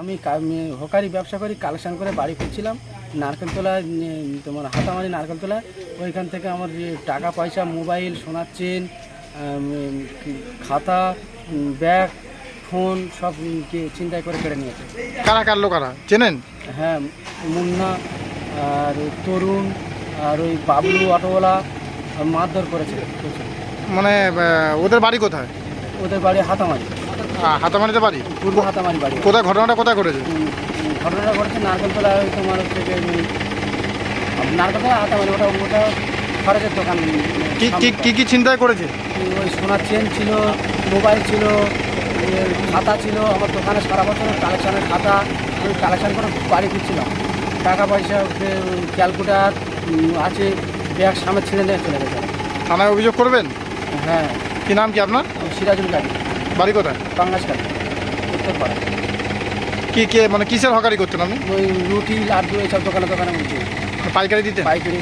আমি হোকারি ব্যবসা করি কালেকশন করে বাড়ি ফিরছিলাম নারকেলতলা তোমার হাতামারি নারকেলতলা ওইখান থেকে আমার যে টাকা পয়সা মোবাইল সোনার চেন খাতা ব্যাগ ফোন সব চিন্তায় করে কেড়ে নিয়েছে। কারা কার লোকারা চেনেন? হ্যাঁ মুন্না আর তরুণ আর ওই বাবলু অটোওয়ালা মারধর করেছে। মানে ওদের বাড়ি কোথায়? ওদের বাড়ি হাতামারি। হাতামারিতে বাড়ি? পূর্ব হাতামারি বাড়ি। কোথায় ঘটনাটা কোথায় উম, ঘটনাটা ঘটেছে নারকেলতলা তোমার হচ্ছে নারকেলতলা হাতামারি ওটা ওটা খরচের দোকান কি কি সামনে। কি কি চিন্তায় করেছে? ওই সোনার চেন ছিল মোবাইল ছিল খাতা ছিল আমার দোকানে সারা বছরের কালেকশানের খাতা ওই কালেকশান করে বাড়ি ফিরছিলাম। টাকা পয়সা ক্যালকুলেটার আছে ব্যাগ সামনে ছিঁড়ে নিয়ে চলে গেছে। থানায় অভিযোগ করবেন? হ্যাঁ। কি নাম কি আপনার? সিরাজুল গাড়ি বাড়ি কোথায়? পাঙ্গাস গাড়ি উত্তরপাড়া। কি কে মানে কিসের হকারি করতেন আপনি? ওই রুটি লাড্ডু এইসব দোকানে দোকানে পাইকারি দিতে পাইকারি